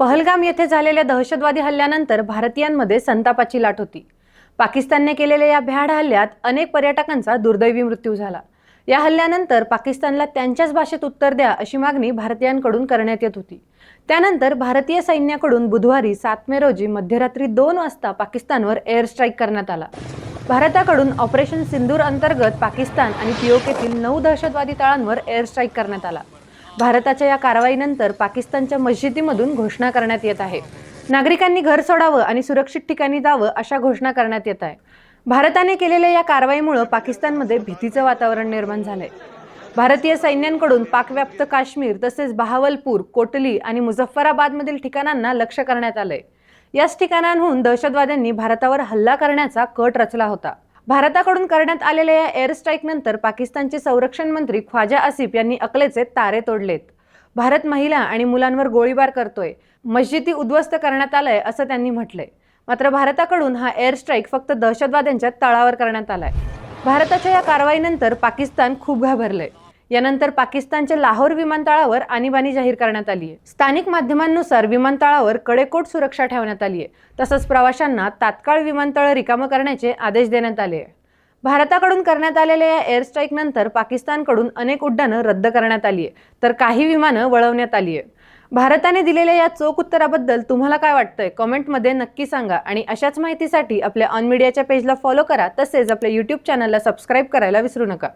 पहलगाम येथे झालेल्या दहशतवादी हल्ल्यानंतर भारतीयांमध्ये संतापाची लाट होती. पाकिस्तानने केलेल्या या भ्याड हल्ल्यात अनेक पर्यटकांचा दुर्दैवी मृत्यू झाला. या हल्ल्यानंतर पाकिस्तानला त्यांच्याच भाषेत उत्तर द्या अशी मागणी भारतीयांकडून करण्यात येत होती. त्यानंतर भारतीय सैन्याकडून बुधवारी सात मे रोजी मध्यरात्री दोन वाजता पाकिस्तानवर एअर स्ट्राईक करण्यात आला. भारताकडून ऑपरेशन सिंदूर अंतर्गत पाकिस्तान आणि पीओकेतील नऊ दहशतवादी तळांवर एअर स्ट्राईक करण्यात आला. भारताच्या या कारवाईनंतर पाकिस्तानच्या मस्जिदीमधून घोषणा करण्यात येत आहे. नागरिकांनी घर सोडावं आणि सुरक्षित ठिकाणी जावं अशा घोषणा करण्यात येत आहे. भारताने केलेल्या या कारवाईमुळे पाकिस्तानमध्ये भीतीचं वातावरण निर्माण झालंय. भारतीय सैन्यांकडून पाकव्याप्त काश्मीर तसेच बहावलपूर कोटली आणि मुझफ्फराबादमधील ठिकाणांना लक्ष करण्यात आलंय. याच ठिकाणांहून दहशतवाद्यांनी भारतावर हल्ला करण्याचा कट रचला होता. भारताकडून करण्यात आलेल्या या एअर स्ट्राईकनंतर पाकिस्तानचे संरक्षण मंत्री ख्वाजा आसिफ यांनी अकलेचे तारे तोडलेत. भारत महिला आणि मुलांवर गोळीबार करतोय. मस्जिदी उद्ध्वस्त करण्यात आलंय असं त्यांनी म्हटलंय. मात्र भारताकडून हा एअर स्ट्राईक फक्त दहशतवाद्यांच्या तळावर करण्यात आलाय. भारताच्या या कारवाईनंतर पाकिस्तान खूप घाबरलंय. यानंतर पाकिस्तानच्या लाहोर विमानतळावर आणीबाणी जाहीर करण्यात आली आहे स्थानिक माध्यमांनुसार विमानतळावर कडेकोट सुरक्षा ठेवण्यात आली आहे तसंच प्रवाशांना तात्काळ विमानतळ रिकामं करण्याचे आदेश देण्यात आले आहे भारताकडून करण्यात आलेल्या या एअर स्ट्राईक नंतर पाकिस्तानकडून अनेक उड्डाणं रद्द करण्यात आली आहे तर काही विमानं वळवण्यात आली आहे भारताने दिलेल्या या चोख उत्तराबद्दल तुम्हाला काय वाटतंय? कमेंटमध्ये नक्की सांगा आणि अशाच माहितीसाठी आपल्या ऑन मीडियाच्या पेजला फॉलो करा. तसेच आपल्या यूट्यूब चॅनलला सबस्क्राईब करायला विसरू नका.